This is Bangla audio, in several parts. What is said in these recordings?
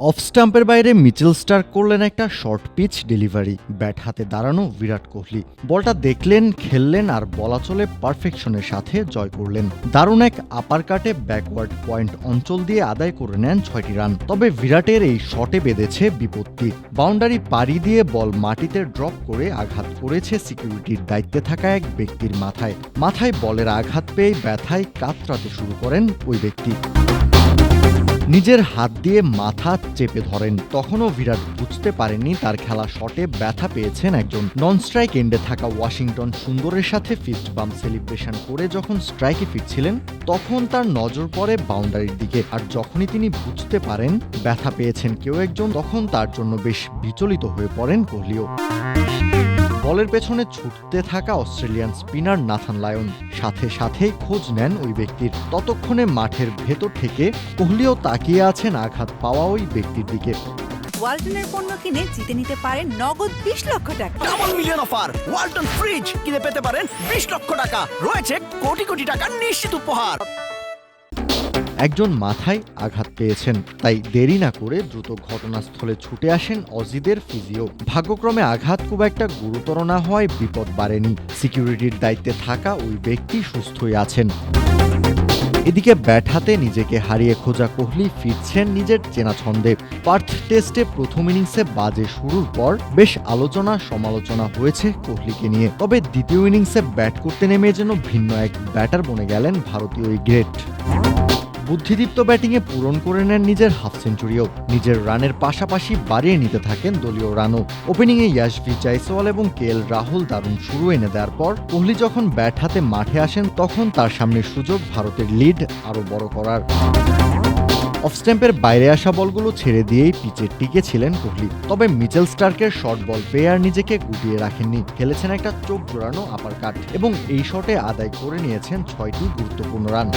অফ স্টাম্পের বাইরে মিচেল স্টার করলেন একটা শর্ট পিচ ডেলিভারি। ব্যাট হাতে দাঁড়ানো বিরাট কোহলি। বলটা দেখলেন, খেললেন আর বলা চলে পারফেকশনের সাথে জয় করলেন। দারুণ এক আপার কাটে ব্যাকওয়ার্ড পয়েন্ট অঞ্চল দিয়ে আদায় করে নেন ছয়টি রান। তবে বিরাটের এই শটে বেঁধেছে বিপত্তি। বাউন্ডারি পাড়ি দিয়ে বল মাটিতে ড্রপ করে আঘাত করেছে সিকিউরিটির দায়িত্বে থাকা এক ব্যক্তির মাথায়। মাথায় বলের আঘাত পেয়ে ব্যথায় কাতরাতে শুরু করেন ওই ব্যক্তি। নিজের হাত দিয়ে মাথা চেপে ধরেন। তখনও বিরাট বুঝতে পারেননি তার খেলা শটে ব্যথা পেয়েছেন একজন। নন স্ট্রাইক এন্ডে থাকা ওয়াশিংটন সুন্দরের সাথে ফিস্ট বাম সেলিব্রেশন করে যখন স্ট্রাইকে ফিরছিলেন, তখন তার নজর পড়ে বাউন্ডারির দিকে। আর যখনই তিনি বুঝতে পারেন ব্যথা পেয়েছেন কেউ একজন, তখন তার জন্য বেশ বিচলিত হয়ে পড়েন কোহলিও। বলের পেছনে ছুটতে থাকা অস্ট্রেলিয়ান স্পিনার নাথান লায়ন। সাথে সাথেই খোঁজ নেন ওই ব্যক্তির। ততক্ষণে মাঠের ভেতর থেকে কোহলিও তাকিয়ে আছেন আঘাত পাওয়া ওই ব্যক্তির দিকে। ওয়ালটনের পণ্য কিনে জিতে নিতে পারেন নগদ বিশ লক্ষ টাকা। Double million offer Walton fridge কিনে পেতে পারেন বিশ লক্ষ টাকা। রয়েছে কোটি কোটি টাকার নিশ্চিত উপহার। একজন মাথায় আঘাত পেয়েছেন। তাই দেরি না করে দ্রুত ঘটনাস্থলে ছুটে আসেন অজিদের ফিজিও। ভাগ্যক্রমে আঘাত খুব একটা গুরুতর না হওয়ায় বিপদ বাড়েনি। সিকিউরিটির দায়িত্বে থাকা ওই ব্যক্তি সুস্থই আছেন। এদিকে ব্যাট হাতে নিজেকে হারিয়ে খোঁজা কোহলি ফিরছেন নিজের চেনা ছন্দে। পার্থ টেস্টে প্রথম ইনিংসে বাজে শুরুর পর বেশ আলোচনা সমালোচনা হয়েছে কোহলিকে নিয়ে। তবে দ্বিতীয় ইনিংসে ব্যাট করতে নেমে যেন ভিন্ন এক ব্যাটার বনে গেলেন ভারতীয় এই গ্রেট। বুদ্ধিদীপ্ত ব্যাটিংয়ে পূরণ করে নেন নিজের হাফ সেঞ্চুরিও। নিজের রানের পাশাপাশি বাড়িয়ে নিতে থাকেন দলীয় রানও। ওপেনিংয়ে ইয়াশভি জয়সওয়াল এবং কে এল রাহুল দারুণ শুরু এনে দেওয়ার পর কোহলি যখন ব্যাট হাতে মাঠে আসেন, তখন তার সামনে সুযোগ ভারতের লিড আরও বড় করার। অফ স্ট্যাম্পের বাইরে আসা বলগুলো ছেড়ে দিয়েই পিচে টিকে ছিলেন কোহলি। তবে মিচেল স্টার্কের শর্ট বল পেয়ে আর নিজেকে গুটিয়ে রাখেননি। খেলেছেন একটা চোখ জোড়ানো আপার কাট এবং এই শটে আদায় করে নিয়েছেন ছয়টি গুরুত্বপূর্ণ রান।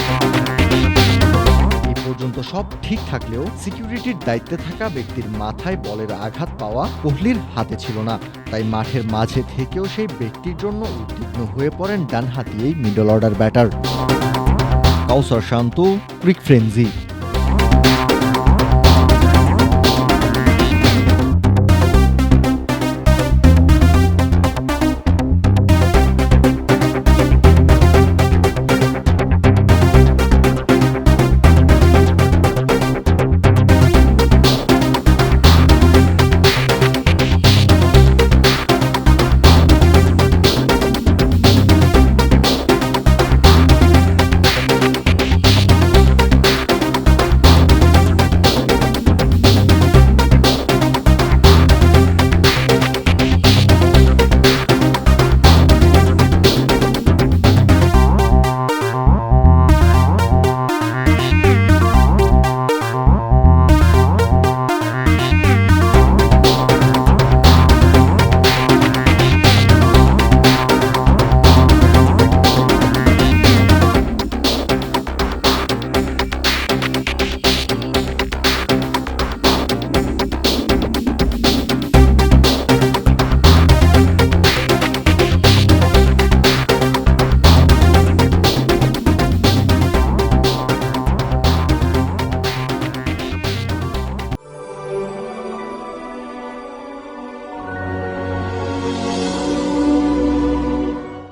পর্যন্ত সব ঠিক থাকলেও সিকিউরিটির দায়িত্বে থাকা ব্যক্তির মাথায় বলের আঘাত পাওয়া কোহলির হাতে ছিল না। তাই মাঠের মাঝে থেকেও সেই ব্যক্তির জন্য উদ্বিগ্ন হয়ে পড়েন ডানহাতি এই middle order batter. Kawsar Shanto, cric frenzy. you